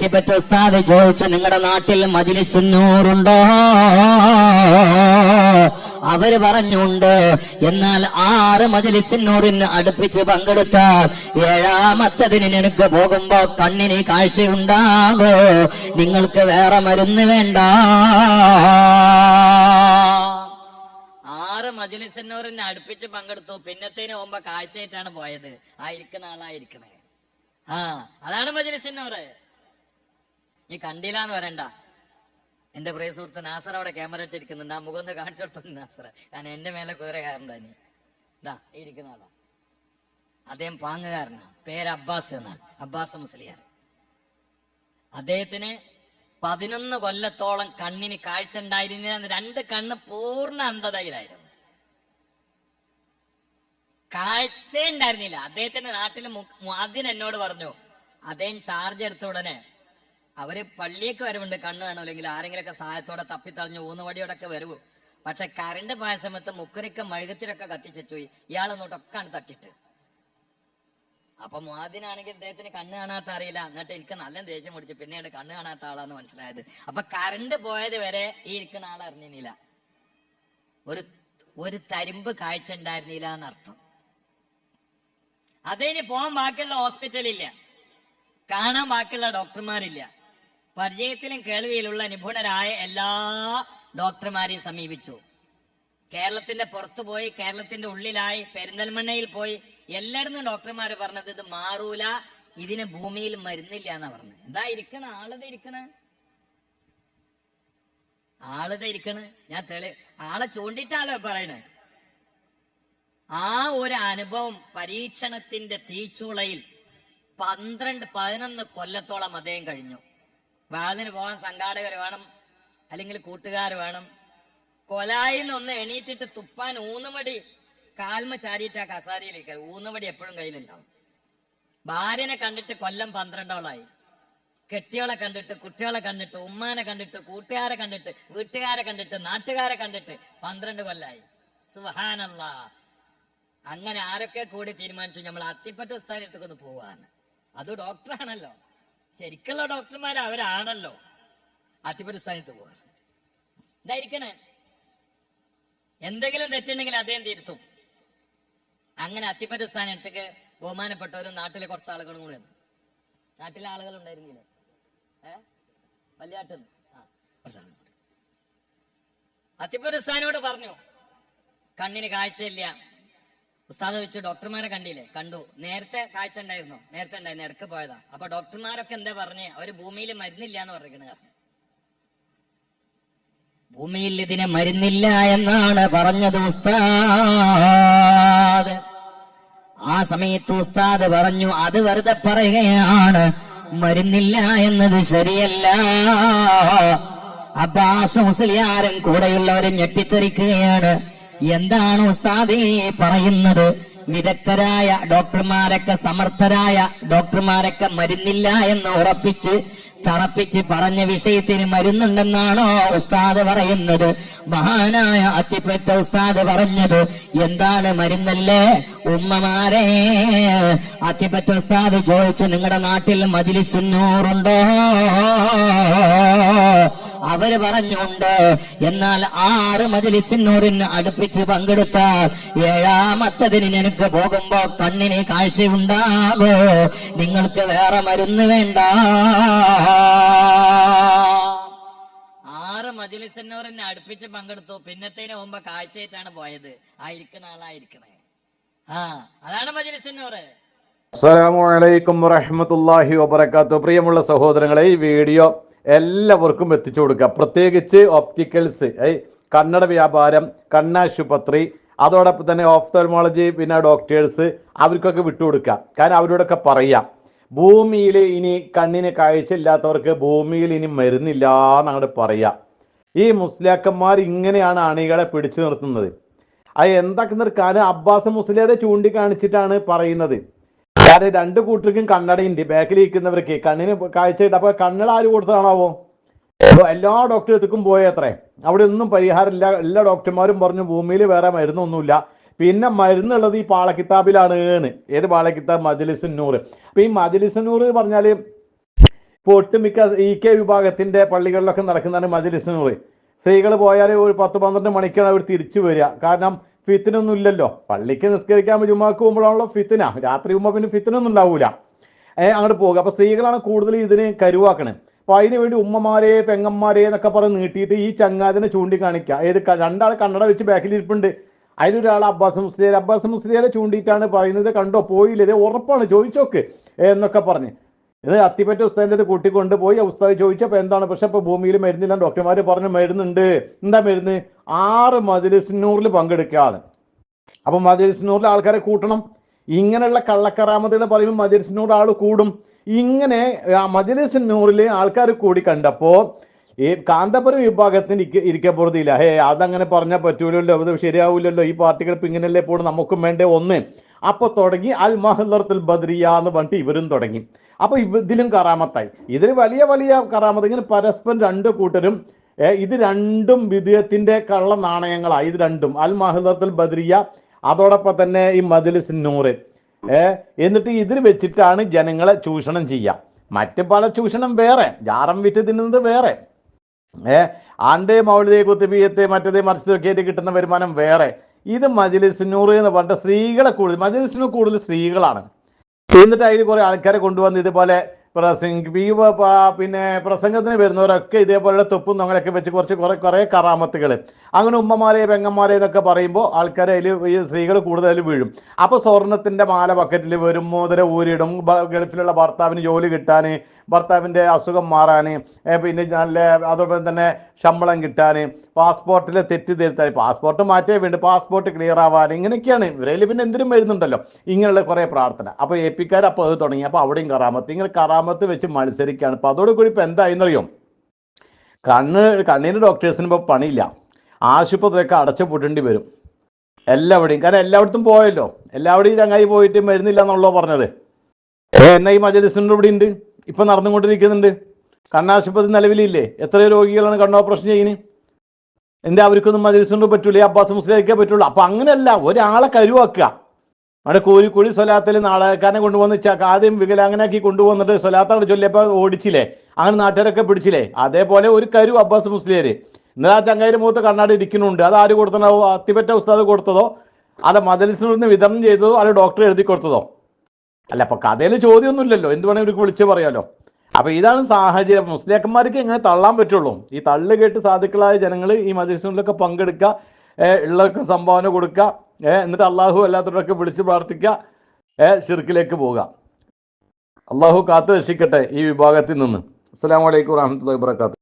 അത്തിപ്പറ്റ ഉസ്താദ് ചോദിച്ചു നിങ്ങളുടെ നാട്ടിൽ മജിലിസുന്നൂറുണ്ടോ അവർ പറഞ്ഞുണ്ട് എന്നാൽ ആറ് മജിലിസിന്നൂറിന് അടുപ്പിച്ച് പങ്കെടുത്ത ഏഴാമത്തതിന് നിനക്ക് പോകുമ്പോ കണ്ണിന് കാഴ്ചയുണ്ടാകോ നിങ്ങൾക്ക് വേറെ മരുന്ന് വേണ്ട. ആറ് അടുപ്പിച്ച് പങ്കെടുത്തു പിന്നത്തേന് പോകുമ്പോ കാഴ്ചയായിട്ടാണ് പോയത്. ആ ഇരിക്കുന്ന ആളായിരിക്കണേ ആ അതാണ് മജിലിസിന്നൂറ് ഈ കണ്ടില്ലാന്ന് പറയണ്ട. എന്റെ പ്രിയ സുഹൃത്ത് നാസർ അവിടെ ക്യാമറ ഇട്ടിരിക്കുന്നുണ്ട്. ആ മുഖം കാണിച്ചു നാസർ കാരണം എന്റെ മേലെ കുതിര നീ. ഇതാ ഇരിക്കുന്ന ആളാ. അദ്ദേഹം പാങ്ങുകാരനാണ് പേര് അബ്ബാസ് എന്നാണ്. അബ്ബാസ് മുസ്ലിയാർ. അദ്ദേഹത്തിന് പതിനൊന്ന് കൊല്ലത്തോളം കണ്ണിന് കാഴ്ച ഉണ്ടായിരുന്ന രണ്ട് കണ്ണ് പൂർണ അന്ധതയിലായിരുന്നു. കാഴ്ച ഉണ്ടായിരുന്നില്ല. അദ്ദേഹത്തിന്റെ നാട്ടിൽ ആദ്യം എന്നോട് പറഞ്ഞു അദ്ദേഹം ചാർജ് എടുത്ത ഉടനെ അവർ പള്ളിയൊക്കെ വരവുണ്ട് കണ്ണു കാണും. അല്ലെങ്കിൽ ആരെങ്കിലൊക്കെ സഹായത്തോടെ തപ്പിത്തളഞ്ഞ് ഊന്നുവടിയോടൊക്കെ വരവു പക്ഷെ കറണ്ട് പോയ സമയത്ത് മുക്കുരക്ക മെഴുകത്തിലൊക്കെ കത്തിച്ചു ഇയാളൊന്നോട്ടൊക്കെയാണ് തട്ടിട്ട്. അപ്പൊ മുഹാദിനാണെങ്കിൽ ഇദ്ദേഹത്തിന് കണ്ണ് കാണാത്ത അറിയില്ല. എന്നിട്ട് എനിക്ക് നല്ല ദേഷ്യം പിടിച്ചു പിന്നീട് കണ്ണ് കാണാത്ത ആളാന്ന് മനസ്സിലായത്. അപ്പൊ കറണ്ട് പോയത് വരെ ഈ ഇരിക്കുന്ന ആൾ അറിഞ്ഞില്ല ഒരു ഒരു തരിമ്പ് കാഴ്ച ഉണ്ടായിരുന്നില്ല എന്നർത്ഥം. അതിന് പോകാൻ ബാക്കിയുള്ള ഹോസ്പിറ്റലില്ല. കാണാൻ ബാക്കിയുള്ള ഡോക്ടർമാരില്ല. പരിചയത്തിലും കേൾവിയിലുള്ള നിപുണരായ എല്ലാ ഡോക്ടർമാരെയും സമീപിച്ചു. കേരളത്തിന്റെ പുറത്തു പോയി കേരളത്തിന്റെ ഉള്ളിലായി പെരിന്തൽമണ്ണയിൽ പോയി എല്ലായിടത്തും ഡോക്ടർമാർ പറഞ്ഞത് ഇത് മാറൂല ഇതിന് ഭൂമിയിൽ മരുന്നില്ല എന്നാ പറഞ്ഞത്. എന്താ ഇരിക്കണ? ആളത് ഇരിക്കണ? ആളത് ഇരിക്കണ? ഞാൻ തെളി ആളെ ചൂണ്ടിട്ടാണോ പറയണേ? ആ ഒരു അനുഭവം പരീക്ഷണത്തിന്റെ തീച്ചൂളയിൽ പന്ത്രണ്ട് പതിനൊന്ന് കൊല്ലത്തോളം അദ്ദേഹം കഴിഞ്ഞു. വാതിന് പോകാൻ സംഘാടകർ വേണം അല്ലെങ്കിൽ കൂട്ടുകാർ വേണം. കൊലായിന്ന് ഒന്ന് എണീറ്റിട്ട് തുപ്പാൻ ഊന്നുമടി കാൽമ ചാരിയിട്ട് ആ കസാരയിലേക്ക് ഊന്നുമടി എപ്പോഴും കയ്യിലുണ്ടാവും. ഭാര്യനെ കണ്ടിട്ട് കൊല്ലം പന്ത്രണ്ടോളായി. കെട്ടിയോളെ കണ്ടിട്ട് കുട്ടികളെ കണ്ടിട്ട് ഉമ്മാനെ കണ്ടിട്ട് കൂട്ടുകാരെ കണ്ടിട്ട് വീട്ടുകാരെ കണ്ടിട്ട് നാട്ടുകാരെ കണ്ടിട്ട് പന്ത്രണ്ട് കൊല്ലായി. സുഹാനല്ല അങ്ങനെ ആരൊക്കെ കൂടി തീരുമാനിച്ചു നമ്മൾ അത്തിപ്പറ്റ സ്ഥാനത്തേക്ക് ഒന്ന് പോവാന്ന്. അത് ഡോക്ടറാണല്ലോ. ശരിക്കുള്ള ഡോക്ടർമാർ അവരാണല്ലോ. അതിപരിസ്ഥാനത്ത് പോകാറ് ഇതായിരിക്കണേ. എന്തെങ്കിലും തെറ്റുണ്ടെങ്കിൽ അദ്ദേഹം തിരുത്തും. അങ്ങനെ അത്തിപ്പറ്റ സ്ഥാനത്തേക്ക് ബഹുമാനപ്പെട്ടവരും നാട്ടിലെ കുറച്ച് ആളുകളും കൂടെ നാട്ടിലെ ആളുകൾ ഉണ്ടായിരുന്നില്ലേ? ഏ? വല്യാട്ടുന്ന്? ആ അത്തിപ്പറ്റ സ്ഥാനോട് പറഞ്ഞു കണ്ണിന് കാഴ്ചയില്ല. ഉസ്താദ് വെച്ച് ഡോക്ടർമാരെ കണ്ടില്ലേ? കണ്ടു. നേരത്തെ കാഴ്ച ഉണ്ടായിരുന്നു. നേരത്തെ ഉണ്ടായിരുന്നു. ഇടയ്ക്ക് പോയതാ. അപ്പൊ ഡോക്ടർമാരൊക്കെ എന്താ പറഞ്ഞ്? അവർ ഭൂമിയിൽ മരുന്നില്ല എന്ന് പറഞ്ഞിരിക്കണ. ഭൂമിയിൽ ഇതിനെ മരുന്നില്ല എന്നാണ് പറഞ്ഞത് ഉസ്താദ്. ആ സമയത്ത് ഉസ്താദ് പറഞ്ഞു അത് വെറുതെ പറയുകയാണ്. മരുന്നില്ല എന്നത് ശരിയല്ല. അബ്ബാസ് മുസ്ലിയാരും കൂടെയുള്ളവരും ഞെട്ടിത്തെറിക്കുകയാണ്. എന്താണ് ഉസ്താദേ പറയുന്നത്? വിദഗ്ധരായ ഡോക്ടർമാരൊക്കെ സമർത്ഥരായ ഡോക്ടർമാരൊക്കെ മരുന്നില്ല എന്ന് ഉറപ്പിച്ച് തറപ്പിച്ച് പറഞ്ഞ വിഷയത്തിന് മരുന്നുണ്ടെന്നാണോ ഉസ്താദ് പറയുന്നത്? മഹാനായ അത്തിപ്പറ്റ ഉസ്താദ് പറഞ്ഞത് എന്താണ് മരുന്നല്ലേ? ഉമ്മമാരെ അത്തിപ്പറ്റ ഉസ്താദ് ചോദിച്ചു നിങ്ങളുടെ നാട്ടിൽ മജിലിസുന്നൂറുണ്ടോ അവർ പറഞ്ഞുണ്ട് എന്നാൽ ആറ് മജിലിസിന്നൂറിന് അടുപ്പിച്ച് പങ്കെടുത്താൽ ഏഴാമത്തതിന് നിനക്ക് പോകുമ്പോ കണ്ണിന് കാഴ്ചയുണ്ടാകോ നിങ്ങൾക്ക് വേറെ മരുന്ന് വേണ്ട. ആറ് മജിലിസിന്നൂറിന് അടുപ്പിച്ച് പങ്കെടുത്തു. പിന്നത്തേന് മുമ്പ് കാഴ്ചയായിട്ടാണ് പോയത്. ആ ഇരിക്കുന്ന ആളായിരിക്കണേ. ആ അതാണ് മജിലിസിന്നൂറ് അസ്സലാമു അലൈക്കും വറഹ്മത്തുള്ളാഹി വബറകാത്തു. പ്രിയമുള്ള സഹോദരങ്ങളെ ഈ വീഡിയോ എല്ലാവർക്കും എത്തിച്ചു കൊടുക്കുക. പ്രത്യേകിച്ച് ഓപ്റ്റിക്കൽസ് കണ്ണട വ്യാപാരം കണ്ണാശുപത്രി അതോടൊപ്പം തന്നെ ഓഫ്തോൾമോളജി പിന്നെ ഡോക്ടേഴ്സ് അവർക്കൊക്കെ വിട്ടുകൊടുക്കുക കാരണം അവരോടൊക്കെ പറയാം ഭൂമിയിൽ ഇനി കണ്ണിന് കാഴ്ചയില്ലാത്തവർക്ക് ഭൂമിയിൽ ഇനി മരുന്നില്ല എന്നങ്ങോട്ട് പറയാം. ഈ മുസ്ലിയാക്കന്മാർ ഇങ്ങനെയാണ് അണികളെ പിടിച്ചു നിർത്തുന്നത്. അത് എന്താക്കുന്ന കാര്യം? അബ്ബാസ് മുസ്ലിയാരെ ചൂണ്ടിക്കാണിച്ചിട്ടാണ് പറയുന്നത്. കാരണം രണ്ട് കൂട്ടർക്കും കണ്ണടയുണ്ട്. ബാക്കിൽ ഇരിക്കുന്നവർക്ക് കണ്ണിന് കാഴ്ചയിട്ട് അപ്പൊ കണ്ണട ആര് കൊടുത്തതാണാവോ? അപ്പൊ എല്ലാ ഡോക്ടറെത്തുക്കും പോയത്രേ അവിടെ ഒന്നും പരിഹാരമില്ല എല്ലാ ഡോക്ടർമാരും പറഞ്ഞു ഭൂമിയിൽ വേറെ മരുന്നൊന്നുമില്ല. പിന്നെ മരുന്നുള്ളത് ഈ പാളക്കിത്താബിലാണ് ഏത് പാളക്കിത്താബ്? മജലിസുന്നൂർ അപ്പൊ ഈ മജലിസുന്നൂർ പറഞ്ഞാൽ ഇപ്പോൾ ഒട്ടുമിക്ക ഇ കെ വിഭാഗത്തിന്റെ പള്ളികളിലൊക്കെ നടക്കുന്നതാണ് മജ്ലിസ് നൂറ്. സ്ത്രീകൾ പോയാൽ ഒരു പത്ത് പന്ത്രണ്ട് മണിക്കാണ് അവർ തിരിച്ചു വരിക. കാരണം ഫിത്തിനൊന്നും ഇല്ലല്ലോ. പള്ളിക്ക് നിസ്കരിക്കാൻ ജുമാക്ക് പോകുമ്പോഴാണല്ലോ ഫിത്തിന. രാത്രി പോകുമ്പോൾ പിന്നെ ഫിത്തിനൊന്നും ഉണ്ടാവൂല. ഏഹ് അങ്ങോട്ട് പോകുക അപ്പൊ സ്ത്രീകളാണ് കൂടുതൽ ഇതിനെ കരുവാക്കണേ. അപ്പൊ അതിന് വേണ്ടി ഉമ്മമാരെ പെങ്ങന്മാരെ എന്നൊക്കെ പറഞ്ഞ് നീട്ടിയിട്ട് ഈ ചങ്ങാതിനെ ചൂണ്ടിക്കാണിക്കുക. ഏത് രണ്ടാൾ കണ്ണട വെച്ച് ബാക്കിലിരിപ്പുണ്ട് അതിലൊരാൾ അബ്ബാസ് മുസ്ലിയാർ അബ്ബാസ് മുസ്ലിയാരെ ചൂണ്ടിയിട്ടാണ് പറയുന്നത്. കണ്ടോ? പോയില്ലേ? ഉറപ്പാണ്. ചോദിച്ചോക്ക്. എന്നൊക്കെ പറഞ്ഞ്. ഇത് അത്തിപ്പറ്റ ഉസ്താദിന്റെ കൂട്ടിക്കൊണ്ട് പോയി ഉസ്താദ് ചോദിച്ചപ്പോൾ എന്താണ്? പക്ഷെ ഇപ്പോൾ ഭൂമിയിൽ മരുന്നില്ല ഡോക്ടർമാർ പറഞ്ഞു മരുന്നുണ്ട്. എന്താ മരുന്ന്? ആറ് മജിലിസിനൂറിൽ പങ്കെടുക്കാതെ അപ്പൊ മജിലിസിനൂറിൽ ആൾക്കാരെ കൂട്ടണം. ഇങ്ങനെയുള്ള കള്ളക്കറാമതുകൾ പറയുമ്പോൾ മജിലിസിനൂർ ആൾ കൂടും. ഇങ്ങനെ മജിലിസിനൂറിൽ ആൾക്കാർ കൂടി കണ്ടപ്പോൾ ഈ കാന്തപുരം വിഭാഗത്തിന് ഇരിക്ക ഇരിക്കപ്പുറത്തില്ല ഹേ അതങ്ങനെ പറഞ്ഞാൽ പറ്റൂലല്ലോ അത് ശരിയാവില്ലല്ലോ ഈ പാർട്ടികൾ ഇപ്പൊ ഇങ്ങനെയല്ലേ പോകണം നമുക്കും വേണ്ടേ ഒന്ന്. അപ്പൊ തുടങ്ങി അൽ മഹല്ലത്തുൽ ബദ്രിയ എന്ന് പറഞ്ഞിട്ട് ഇവരും തുടങ്ങി. അപ്പൊ ഇതിലും കറാമത്തായി. ഇതിൽ വലിയ വലിയ കറാമത്ത്. ഇങ്ങനെ പരസ്പരം രണ്ട് കൂട്ടരും ഇത് രണ്ടും വിദ്യത്തിന്റെ കള്ള നാണയങ്ങളാണ് ഇത് രണ്ടും. അൽ മഹദത്തുൽ ബദ്രിയ അതോടൊപ്പം തന്നെ ഈ മദലിസ് നൂറ് എന്നിട്ട് ഇതിൽ വെച്ചിട്ടാണ് ജനങ്ങളെ ചൂഷണം ചെയ്യുക മറ്റ് പല ചൂഷണം വേറെ. ജാറം വിറ്റ് തിന്നുന്നത് വേറെ. ഏ ആണ്ട് മൗലിക കുത്തിബിയത്തെ മറ്റതേ മറിച്ചതൊക്കെ ആയിട്ട് കിട്ടുന്ന വരുമാനം വേറെ. ഇത് മജ്ലിസിനൂറ് എന്ന് പറഞ്ഞിട്ട് സ്ത്രീകളെ കൂടുതൽ മജ്ലിസിനൂർ കൂടുതൽ സ്ത്രീകളാണ്. എന്നിട്ട് അതിൽ കുറെ ആൾക്കാരെ കൊണ്ടുവന്ന് ഇതുപോലെ പ്രസംഗ പിന്നെ പ്രസംഗത്തിന് വരുന്നവരൊക്കെ ഇതേപോലെ തൊപ്പും തൊങ്ങലൊക്കെ വെച്ച് കുറച്ച് കുറെ കുറെ കറാമത്തുകൾ അങ്ങനെ ഉമ്മമാരെ പെങ്ങന്മാരെ എന്നൊക്കെ പറയുമ്പോൾ ആൾക്കാരെ അതിൽ ഈ സ്ത്രീകൾ കൂടുതൽ വീഴും. അപ്പൊ സ്വർണത്തിന്റെ മാല ബക്കറ്റിൽ വരും മോതിര ഊരിടും ഗൾഫിലുള്ള ഭർത്താവിന് ജോലി കിട്ടാൻ ഭർത്താവിന്റെ അസുഖം മാറാൻ പിന്നെ നല്ല അതോടൊപ്പം തന്നെ ശമ്പളം കിട്ടാൻ പാസ്പോർട്ടിൽ തെറ്റ് തിരുത്താൻ പാസ്പോർട്ട് മാറ്റേ വേണ്ടി പാസ്പോർട്ട് ക്ലിയർ ആവാൻ ഇങ്ങനെയൊക്കെയാണ്. ഇവരേൽ പിന്നെ എന്തിനും വരുന്നുണ്ടല്ലോ ഇങ്ങനെയുള്ള കുറേ പ്രാർത്ഥന. അപ്പോൾ എ പിക്കാർ അപ്പോൾ അത് തുടങ്ങി. അപ്പോൾ അവിടെയും കറാമത്ത്. ഇങ്ങനെ കറാമത്ത് വെച്ച് മത്സരിക്കുകയാണ്. അപ്പോൾ അതോടുകൂടി ഇപ്പോൾ എന്തായെന്നറിയോ? കണ്ണ് കണ്ണിന് ഡോക്ടേഴ്സിന് ഇപ്പോൾ പണിയില്ല. ആശുപത്രിയൊക്കെ അടച്ചു പൂട്ടേണ്ടി വരും. എല്ലാവിടെയും. കാരണം എല്ലായിടത്തും പോയല്ലോ. എല്ലാവിടെയും ചങ്ങായി പോയിട്ട് മരുന്നില്ല എന്നുള്ളോ പറഞ്ഞത്. ഏ, എന്നാ ഈ മജലിസിന്റെ ഇവിടെ ഉണ്ട്? ഇപ്പൊ നടന്നുകൊണ്ടിരിക്കുന്നുണ്ട്. കണ്ണാശുപത്രി നിലവിലില്ലേ? എത്ര രോഗികളാണ് കണ്ണോപ്പറേഷൻ ചെയ്യുന്നത്. എന്താ അവർക്കൊന്നും മജലിസിനോട് പറ്റൂല അബ്ബാസ് മുസ്ലിക്കേ പറ്റുള്ളൂ. അപ്പൊ അങ്ങനെയല്ല ഒരാളെ കരുവാക്കുക. അവിടെ കോഴിക്കോട് സ്വലാത്തിൽ നാടകക്കാരനെ കൊണ്ടുവന്ന് ആദ്യം വികലാംഗനാക്കി കൊണ്ടുവന്നിട്ട് സ്വലാത്താണ് ചൊല്ലിയപ്പോൾ ഓടിച്ചില്ലേ? അങ്ങനെ നാട്ടുകാരൊക്കെ പിടിച്ചില്ലേ? അതേപോലെ ഒരു കരു അബ്ബാസ് മുസ്ലിയര്. ഇന്നലെ ആ ചങ്ങായിന്റെ മുഖത്ത് കണ്ണാടി ഇരിക്കുന്നുണ്ട് അത് ആര് കൊടുത്തോ അത്തിപ്പറ്റ ഉസ്താദ് കൊടുത്തതോ? അത് മദലിസിനോട് വിതരണം ചെയ്തതോ? അത് ഡോക്ടർ എഴുതി കൊടുത്തതോ? അല്ല അപ്പൊ കഥയിൽ ചോദ്യമൊന്നുമില്ലല്ലോ. എന്ത് വേണമെങ്കിൽ ഇവർക്ക് വിളിച്ച് പറയാലോ. അപ്പൊ ഇതാണ് സാഹചര്യം. മുസ്ലിയാക്കന്മാർക്ക് എങ്ങനെ തള്ളാൻ പറ്റുള്ളൂ? ഈ തള്ളു കേട്ട് സാധുക്കളായ ജനങ്ങൾ ഈ മദ്രസിനുള്ളിലൊക്കെ പങ്കെടുക്കുക ഉള്ളതൊക്കെ സംഭാവന കൊടുക്കുക എന്നിട്ട് അള്ളാഹു അല്ലാത്തവരൊക്കെ വിളിച്ച് പ്രാർത്ഥിക്കുക ഷിർക്കിലേക്ക് പോവുക. അള്ളാഹു കാത്തു രക്ഷിക്കട്ടെ ഈ വിഭാഗത്തിൽ നിന്ന്. അസ്സാം വലൈക്കും വറഹ്മത്തുള്ളാഹി വബറകാതുഹു.